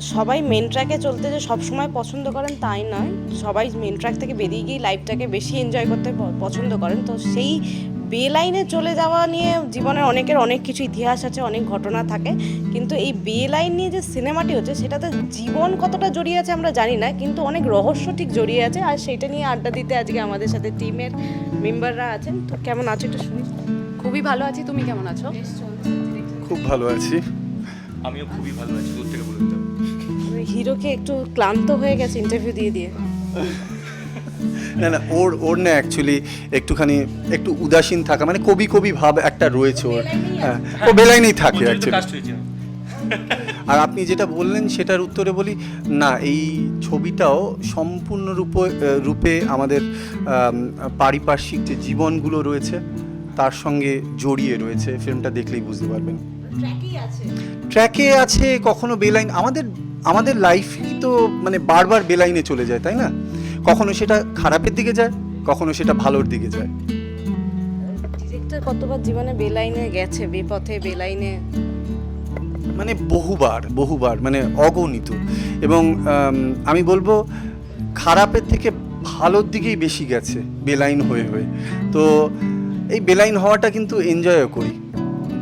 সবাই মেন ট্র্যাকে চলতে যে সব সময় পছন্দ করেন তাই নয়। সবাই মেন ট্র্যাক থেকে বেরিয়ে গিয়ে লাইফটাকে বেশি এনজয় করতে পছন্দ করেন। তো সেই বে লাইনে চলে যাওয়া নিয়ে জীবনের অনেকের অনেক কিছু ইতিহাস আছে অনেক ঘটনা থাকে। কিন্তু এই বে লাইন নিয়ে যে সিনেমাটি হচ্ছে সেটাতে জীবন কতটা জড়িয়ে আছে আমরা জানি না কিন্তু অনেক রহস্য ঠিক জড়িয়ে আছে। আর সেইটা নিয়ে আড্ডা দিতে আজকে আমাদের সাথে টিমের মেম্বাররা আছেন। তো কেমন আছো একটু শুনি? খুবই ভালো আছি। তুমি কেমন আছো? খুব ভালো আছি। আমিও খুবই ভালো আছি দূর থেকে বলে দিতে হবে। হিরোকে একটু ক্লান্ত হয়ে গেছে ইন্টারভিউ দিয়ে দিয়ে। না না ওর ওর না অ্যাকচুয়ালি একটুখানি একটু উদাসীন থাকা মানে কবি কবি ভাব একটা রয়েছে ওর। হ্যাঁ ও বেলাইনেই থাকে জন্যই তো অ্যাকচুয়ালি। আর আপনি যেটা বললেন সেটার উত্তরে বলি না এই ছবিটাও সম্পূর্ণ রূপে রূপে আমাদের পারিপার্শ্বিক যে জীবনগুলো রয়েছে তার সঙ্গে জড়িয়ে রয়েছে ফিল্মটা দেখলেই বুঝতে পারবেন। ট্র্যাকে আছে। কখনো বেলাইন আমাদের আমাদের লাইফই তো মানে বারবার বেলাইনে চলে যায় তাই না? কখনো সেটা খারাপের দিকে যায় কখনো সেটা ভালোর দিকে যায়। ডিরেক্টর কতবার জীবনে বেলাইনে গেছে? বেপথে বেলাইনে মানে বহুবার বহুবার মানে অগণিত। এবং আমি বলব খারাপের থেকে ভালোর দিকেই বেশি গেছে বেলাইন হয়ে হয়ে। তো এই বেলাইন হওয়াটা কিন্তু এনজয়ও করি।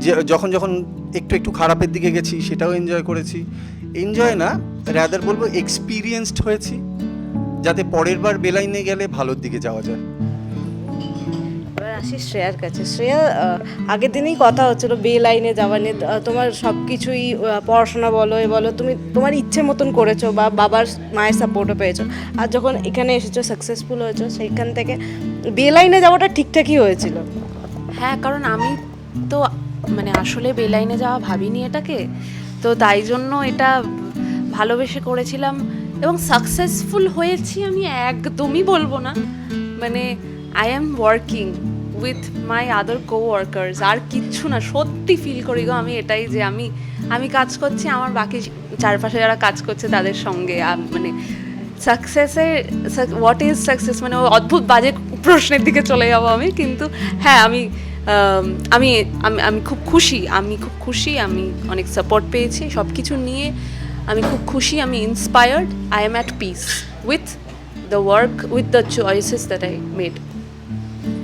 যে যখন যখন একটু একটু খারাপের দিকে গেছি সেটাও এনজয় করেছি। এনজয় না রাদার বলব এক্সপিরিয়েন্সড হয়েছি যাতে পরের বার বেলাইনে গেলে ভালোর দিকে যাওয়া যায়। এবার আসি শ্রেয়ার কাছে। শ্রেয়া আগের দিনেই কথা হচ্ছিল বে লাইনে যাওয়া নিয়ে। তোমার সব কিছুই পড়াশোনা বলো এ বলো তুমি তোমার ইচ্ছে মতন করেছ বা বাবার মায়ের সাপোর্টও পেয়েছ। আর যখন এখানে এসেছ সাকসেসফুল হয়েছো সেইখান থেকে বে লাইনে যাওয়াটা ঠিকঠাকই হয়েছিল। হ্যাঁ কারণ আমি তো মানে আসলে বেলাইনে যাওয়া ভাবিনি এটাকে। তো তাই জন্য এটা ভালোবেসে করেছিলাম এবং সাকসেসফুল হয়েছি আমি একদমই বলব না। মানে I am working with my other coworkers আর কিচ্ছু না, সত্যি ফিল করি গো আমি এটাই যে আমি আমি কাজ করছি, আমার বাকি চারপাশে যারা কাজ করছে তাদের সঙ্গে মানে সাকসেসের হোয়াট ইজ সাকসেস মানে অদ্ভুত বাজে প্রশ্নের দিকে চলে যাব আমি, কিন্তু হ্যাঁ আমি আম, আমি আমি আমি খুব খুশি আমি খুব খুশি আমি অনেক সাপোর্ট পেয়েছি সব কিছু নিয়ে আমি খুব খুশি আমি inspired I am at peace with the work with the choices that I made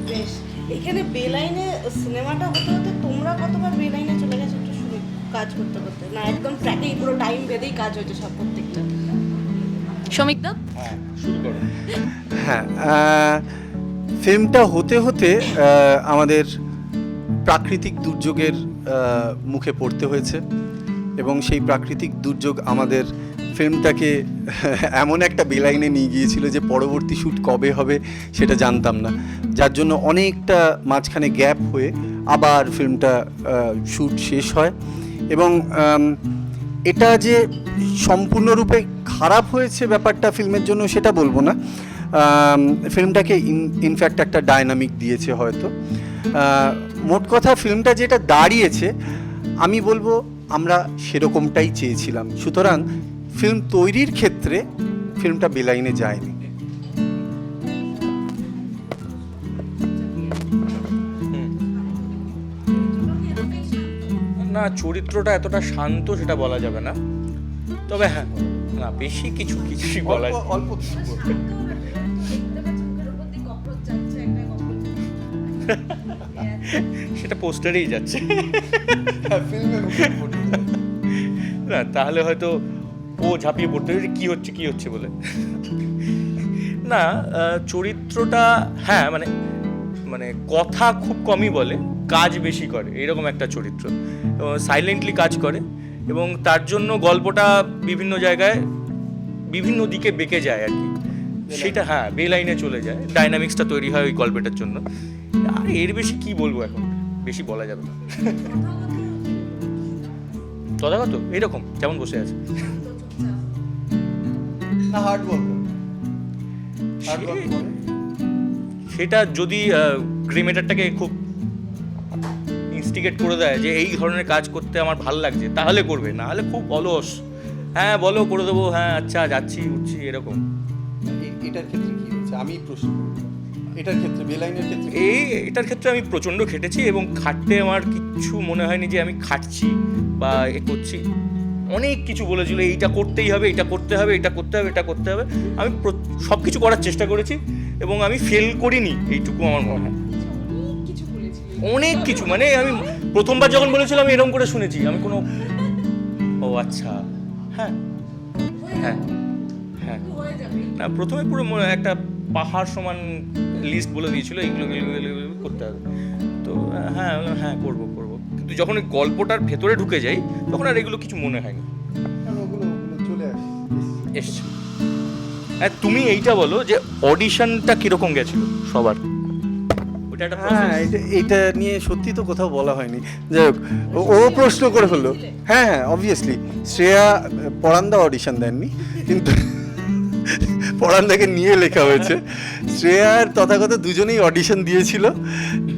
বেশ এখানে বে লাইনে সিনেমাটা হতে হতে তোমরা কতবার বে লাইনে চলে গেছো একটু শুনি কাজ করতে করতে। না একদম ট্র্যাকেই পুরো টাইম বেঁধেই কাজ হয়েছে সব প্রত্যেকটা। শ্রমিকদা হ্যাঁ হ্যাঁ ফিল্মটা হতে হতে আমাদের প্রাকৃতিক দুর্যোগের মুখে পড়তে হয়েছে এবং সেই প্রাকৃতিক দুর্যোগ আমাদের ফিল্মটাকে এমন একটা বেলাইনে নিয়ে গিয়েছিল যে পরবর্তী শ্যুট কবে হবে সেটা জানতাম না। যার জন্য অনেকটা মাঝখানে গ্যাপ হয়ে আবার ফিল্মটা শ্যুট শেষ হয় এবং এটা যে সম্পূর্ণরূপে খারাপ হয়েছে ব্যাপারটা ফিল্মের জন্য সেটা বলব না। ফিল্মটাকে ইনফ্যাক্ট একটা ডায়নামিক দিয়েছে হয়তো। মোট কথা ফিল্মটা যেটা দাঁড়িয়েছে আমি বলব আমরা সেরকমটাই চেয়েছিলাম। সুতরাং ফিল্ম তৈরির ক্ষেত্রে ফিল্মটা বেলাইনে যায়নি। না চরিত্রটা এতটা শান্ত সেটা বলা যাবে না। তবে হ্যাঁ না বেশি কিছু কিছুই বলা অল্প অল্প কিছু বলব। সেটা পোস্টারেই যাচ্ছে। হ্যাঁ। না তাহলে হয়তো ও ঝাঁপিয়ে পড়তে যে কী হচ্ছে কী হচ্ছে বলে। না চরিত্রটা হ্যাঁ মানে মানে কথা খুব কমই বলে কাজ বেশি করে এরকম একটা চরিত্র। সাইলেন্টলি কাজ করে এবং তার জন্য গল্পটা বিভিন্ন জায়গায় বিভিন্ন দিকে বেঁকে যায় আর কি। সেটা হ্যাঁ বেলাইনে চলে যায় ডাইনামিক্সটা তৈরি হয় ওই গল্পটার জন্য। আর এর বেশি কি বলব এখন? বেশি বলা যাবে না। তথাগত এইরকম যেমন বসে আছে। না হার্ড সেটা যদি ক্রিমেটারটাকে খুব ইনস্টিগেট করে দেয় যে এই ধরনের কাজ করতে আমার ভালো লাগছে তাহলে করবে না হলে খুব অলস। হ্যাঁ বলো করে দেবো হ্যাঁ আচ্ছা যাচ্ছি উঠছি এরকম। এটার ক্ষেত্রে কি হয়েছে? আমি প্রশ্ন। এটার ক্ষেত্রে বেলাইনের ক্ষেত্রে এই, এটার ক্ষেত্রে আমি প্রচণ্ড খেটেছি এবং খাটতে আমার কিচ্ছু মনে হয়নি যে আমি খাটছি বা এ করছি। অনেক কিছু বলেছিল, এইটা করতেই হবে, এটা করতে হবে, এটা করতে হবে, এটা করতে হবে। আমি সব কিছু করার চেষ্টা করেছি এবং আমি ফেল করিনি এইটুকু আমার মনে হয়। অনেক কিছু মানে আমি প্রথমবার যখন বলেছিলাম আমি এরকম করে শুনেছি। আমি কোনো, ও আচ্ছা হ্যাঁ হ্যাঁ হ্যাঁ। না, প্রথমে পুরো একটা পাহাড় সমান লিস্ট বলে দিয়েছিল এইগুলো এগুলো, এগুলো, এগুলো করতে হবে। তো হ্যাঁ হ্যাঁ করব করব। কিন্তু যখন ওই গল্পটার ভেতরে ঢুকে যাই তখন আর এগুলো কিছু মনে হয়নি। চলে আসে এসছে। হ্যাঁ তুমি এইটা বলো যে অডিশনটা কীরকম গেছিল সবার? ওটা একটা হ্যাঁ। এটা এটা নিয়ে সত্যি তো কোথাও বলা হয়নি। যাই হোক ও- ও প্রশ্ন করে হলো হ্যাঁ হ্যাঁ অবভিয়াসলি শ্রেয়া পরান্দা অডিশন দেননি কিন্তু পরান্দাকে নিয়ে লেখা হয়েছে। শ্রেয়ার তথাগত দুজনেই অডিশন দিয়েছিল।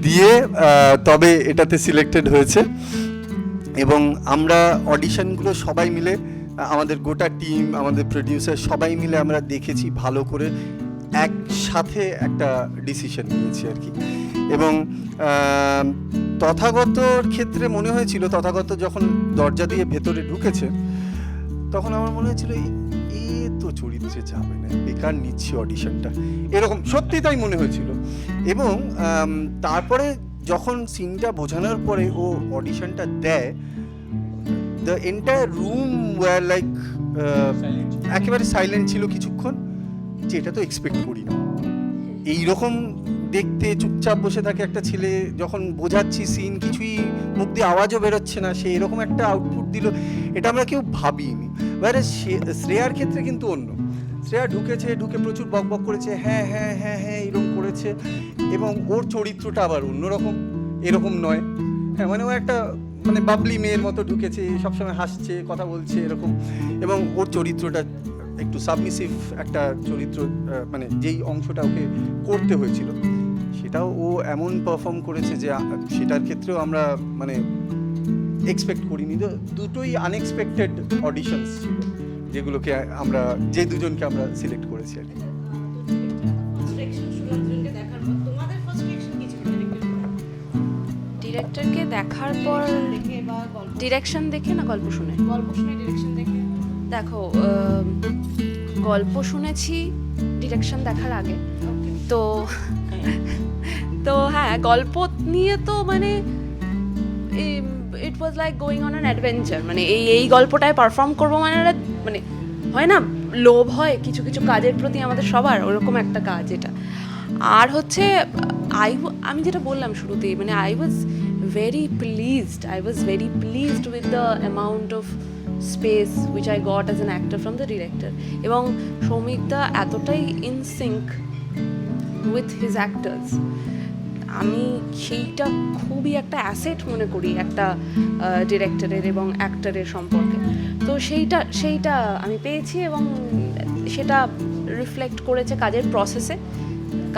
দিয়ে তবে এটাতে সিলেক্টেড হয়েছে। এবং আমরা অডিশনগুলো সবাই মিলে, আমাদের গোটা টিম আমাদের প্রডিউসার সবাই মিলে আমরা দেখেছি ভালো করে, একসাথে একটা ডিসিশন নিয়েছি আর কি। এবং তথাগতর ক্ষেত্রে মনে হয়েছিল, তথাগত যখন দরজা দিয়ে ভেতরে ঢুকেছে, তখন আমার মনে হয়েছিল "এ- এ তো চরিত্রে যাবে না বেকার নিচ্ছি অডিশনটা এরকম সত্যি তাই মনে হয়েছিল। এবং তারপরে যখন সিনটা বোঝানোর পরে ও অডিশনটা দেয় the entire room was like একেবারে সাইলেন্ট ছিল কিছুক্ষণ যে এটা তো এক্সপেক্ট করি না। এইরকম দেখতে চুপচাপ বসে থাকে একটা ছেলে যখন বোঝাচ্ছি সিন কিছুই মুখ দিয়ে আওয়াজও বেরোচ্ছে না সে এরকম একটা আউটপুট দিল এটা আমরা কেউ ভাবিনি। বাইরে শ্রেয়ার ক্ষেত্রে কিন্তু অন্য। শ্রেয়া ঢুকেছে, ঢুকে প্রচুর বক বক করেছে হ্যাঁ হ্যাঁ হ্যাঁ হ্যাঁ এরকম করেছে। এবং ওর চরিত্রটা আবার অন্যরকম, এরকম নয়। হ্যাঁ মানে ও একটা মানে বাবলি মেয়ের মতো ঢুকেছে, সবসময় হাসছে, কথা বলছে, এরকম। এবং ওর চরিত্রটা একটু সাবমিসিভ একটা চরিত্র মানে যেই অংশটা ওকে করতে হয়েছিল। সেটাও ও এমন পারফর্ম করেছে যে সেটার ক্ষেত্রেও আমরা মানে এক্সপেক্ট করিনি। তো দুটোই আনএক্সপেক্টেড অডিশনস ছিল যেগুলোকে আমরা যে দুজনকে আমরা সিলেক্ট করেছি আর কি। ডিরেক্টরকে দেখার পর দেখে বা গল্প? ডিরেকশন দেখে না গল্প শুনে? গল্প শুনে ডিরেকশন দেখে? দেখো গল্প শুনেছি ডিরেকশন দেখার আগে। তো তো হ্যাঁ গল্প নিয়ে তো মানে it was like going on an adventure মানে এই এই গল্পটায় পারফর্ম করব মানে মানে হয় না, লোভ হয় কিছু কিছু কাজের প্রতি আমাদের সবার, ওরকম একটা কাজ এটা। আর হচ্ছে আই আমি যেটা বললাম শুরুতেই মানে I was very pleased I was very pleased with the amount of space which I got as an actor from the director এবং সৌমিকদা এতটাই in sync with his actors আমি সেইটা খুবই একটা অ্যাসেট মনে করি একটা ডিরেক্টরের এবং অ্যাক্টরের সম্পর্কে। তো সেইটা সেইটা আমি পেয়েছি এবং সেটা রিফ্লেক্ট করেছে কাজের প্রসেসে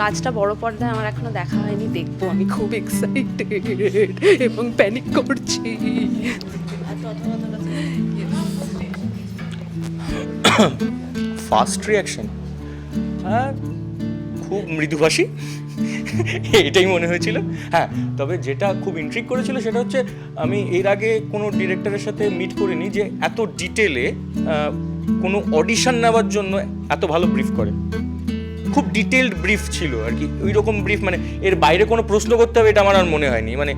কাজটা বড় পর্দায় আমার এখনও দেখা হয়নি, দেখব আমি খুব এক্সাইটেড এবং প্যানিক করছি। ফার্স্ট রিয়াকশন হ্যাঁ খুব মৃদুভাষী এটাই মনে হয়েছিল। হ্যাঁ তবে যেটা খুব ইন্ট্রিক করেছিল সেটা হচ্ছে, আমি এর আগে কোনো ডিরেক্টরের সাথে মিট করিনি যে এত ডিটেলে কোনো অডিশন নেওয়ার জন্য এত ভালো ব্রিফ করে। খুব ডিটেলড ব্রিফ ছিল আর কি। ওই রকম ব্রিফ মানে এর বাইরে কোনো প্রশ্ন করতে হবে এটা আমার আর মনে হয়নি। মানে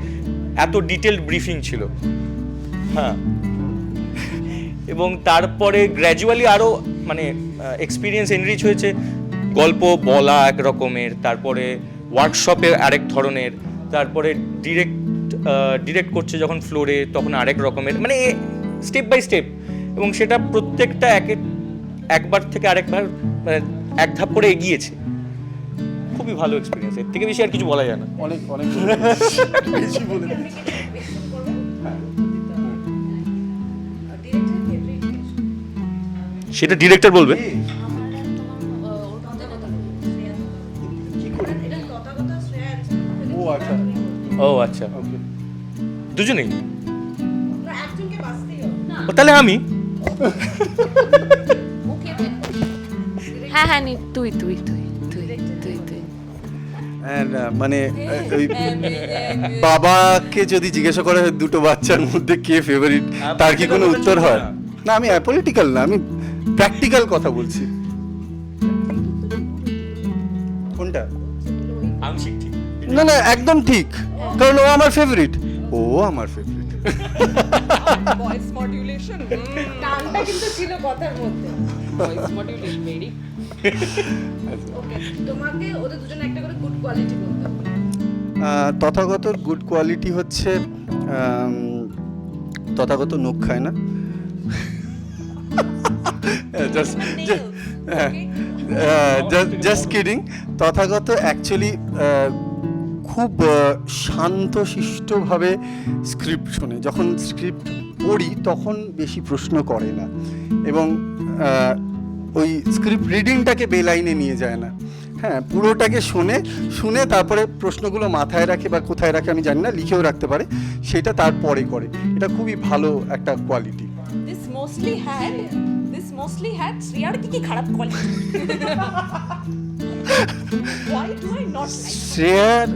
এত ডিটেলড ব্রিফিং ছিল। হ্যাঁ। এবং তারপরে গ্র্যাজুয়ালি আরও মানে এক্সপিরিয়েন্স এনরিচ হয়েছে। গল্প, বলা এক রকমের। তারপরে ওয়ার্কশপে আরেক ধরনের তারপরে ডিরেক্ট ডিরেক্ট করছে যখন ফ্লোরে তখন আরেক রকমের মানে স্টেপ বাই স্টেপ এবং সেটা প্রত্যেকটা একে একবার থেকে আরেকবার মানে এক ধাপ করে এগিয়েছে। খুবই ভালো এক্সপিরিয়েন্স এর থেকে বেশি আর কিছু বলা যায় না। অনেক অনেক বেশি বলে দিয়েছি। সেটা ডিরেক্টর বলবে? দুজনেই? ও তাহলে আমি? হ্যাঁ হ্যাঁ তুই তুই তুই তুই তুই তুই। মানে ওই বাবাকে যদি জিজ্ঞাসা করা হয় দুটো বাচ্চার মধ্যে কে ফেভারিট তার কি কোনো উত্তর হয়? না আমি পলিটিক্যাল না আমি প্র্যাকটিক্যাল কথা বলছি। কোনটা? না না একদম ঠিক। কারণ ও আমার ফেভারিট ও আমার ফেভারিট ভয়েস মডিউলেশন টানটা কিন্তু ছিল কথার মধ্যে। ভয়েস মডিউলেশন ভেরি তোমাকে ওদের দুজনে একটা করে গুড কোয়ালিটি বলতে হবে। তথাগত গুড কোয়ালিটি হচ্ছে তথাগত নখ খায় না। জাস্ট কিডিং তথাগত অ্যাকচুয়ালি খুব শান্তশিষ্টভাবে স্ক্রিপ্ট শোনে। যখন স্ক্রিপ্ট পড়ি, তখন বেশি প্রশ্ন করে না। এবং ওই স্ক্রিপ্ট রিডিংটাকে বেলাইনে নিয়ে যায় না। হ্যাঁ পুরোটাকে শোনে, শুনে তারপরে প্রশ্নগুলো মাথায় রাখে বা কোথায় রাখে আমি জানি না, লিখেও রাখতে পারে। সেটা তারপরে করে। এটা খুবই ভালো একটা quality mostly had this mostly had কি কি খারাপ কোয়ালিটি শ্রেয়ার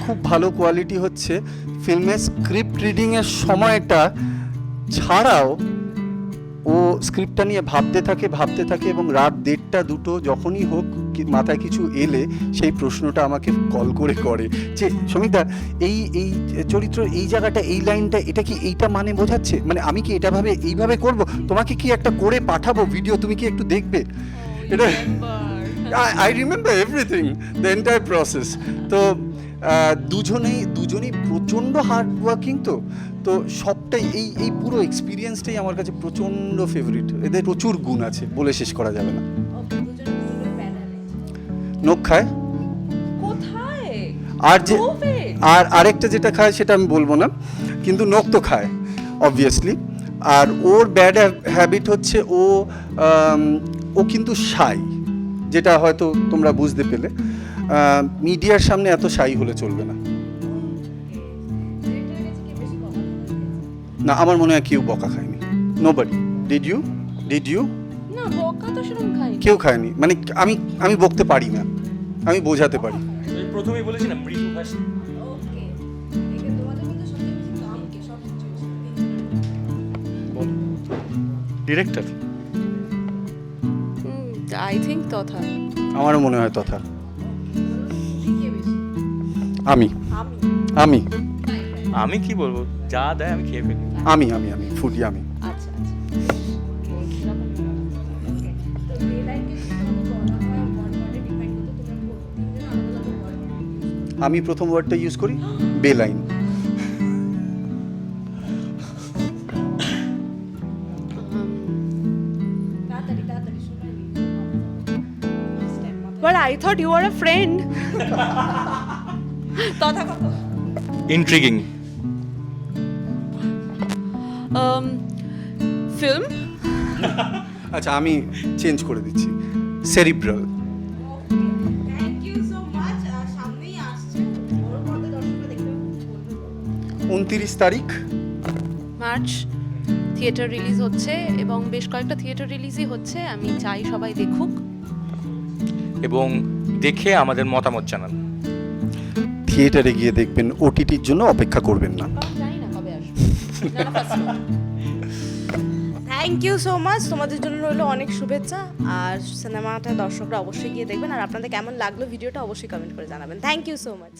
খুব ভালো কোয়ালিটি হচ্ছে। ফিল্মের স্ক্রিপ্ট রিডিংয়ের সময়টা ছাড়াও ও স্ক্রিপ্টটা নিয়ে ভাবতে থাকে ভাবতে থাকে এবং রাত দেড়টা দুটো যখনই হোক মাথায় কিছু এলে সেই প্রশ্নটা আমাকে কল করে করে। যে সমিতা এই এই চরিত্র এই জায়গাটা এই লাইনটা এটা কি এইটা মানে বোঝাচ্ছে? মানে আমি কি এটা ভাবে এইভাবে করব? তোমাকে কি একটা করে পাঠাবো ভিডিও তুমি কি একটু দেখবে? এটা I remember everything the entire process তো আহ, দুজনেই দুজনেই প্রচণ্ড হার্ড ওয়ার্কিং তো। তো সবটাই এই এই পুরো এক্সপিরিয়েন্সটাই আমার কাছে প্রচণ্ড ফেভারিট এদের প্রচুর গুণ আছে বলে শেষ করা যাবে না। নখ খায়? আর যে আর আরেকটা যেটা খায় সেটা আমি বলব না কিন্তু নখ তো খায় অবভিয়াসলি আর ওর ব্যাড হ্যাবিট হচ্ছে ও ও কিন্তু সাই যেটা হয়তো তোমরা বুঝতে পেলে মিডিয়ার সামনে এত সাই হলে চলবে না। না আমার মনে হয় কেউ বকা খায়নি। Nobody did you did you না বকা তো সেরকম খাই কেউ খায়নি। মানে আমি আমি বকতে পারি না। আমি বোঝাতে পারি। প্রথমেই বলেছি না ডিরেক্টর আই থিঙ্ক তথা। আমারও মনে হয় তথা। আমি। আমি। আমি। কি বলব? যা দেয় আমি খেয়ে ফেলি। আমি আমি আমি ফুডি আমি। আচ্ছা আচ্ছা। আমি প্রথম ওয়ার্ডটা ইউজ করি? বেলাইন। I thought you were a friend. Tathagata intriguing um, film? আচ্ছা আমি চেঞ্জ করে দিচ্ছি। Cerebral thank you so much সামনেই আসছে। বড় পর্দা দর্শকরা দেখতে বলবে উনতিরিশ তারিখ। মার্চ থিয়েটার রিলিজ হচ্ছে এবং বেশ কয়েকটা থিয়েটার রিলিজই হচ্ছে। আমি চাই সবাই দেখুক। এবং দেখে আমাদের মতামত জানান। থিয়েটারে গিয়ে দেখবেন ওটিটির জন্য অপেক্ষা করবেন না। থ্যাংক ইউ সো মাচ তোমাদের জন্য রইল অনেক শুভেচ্ছা। আর সিনেমাটা দর্শকরা অবশ্যই গিয়ে দেখবেন। আর আপনাদের কেমন লাগল ভিডিওটা অবশ্যই কমেন্ট করে জানাবেন। Thank you so much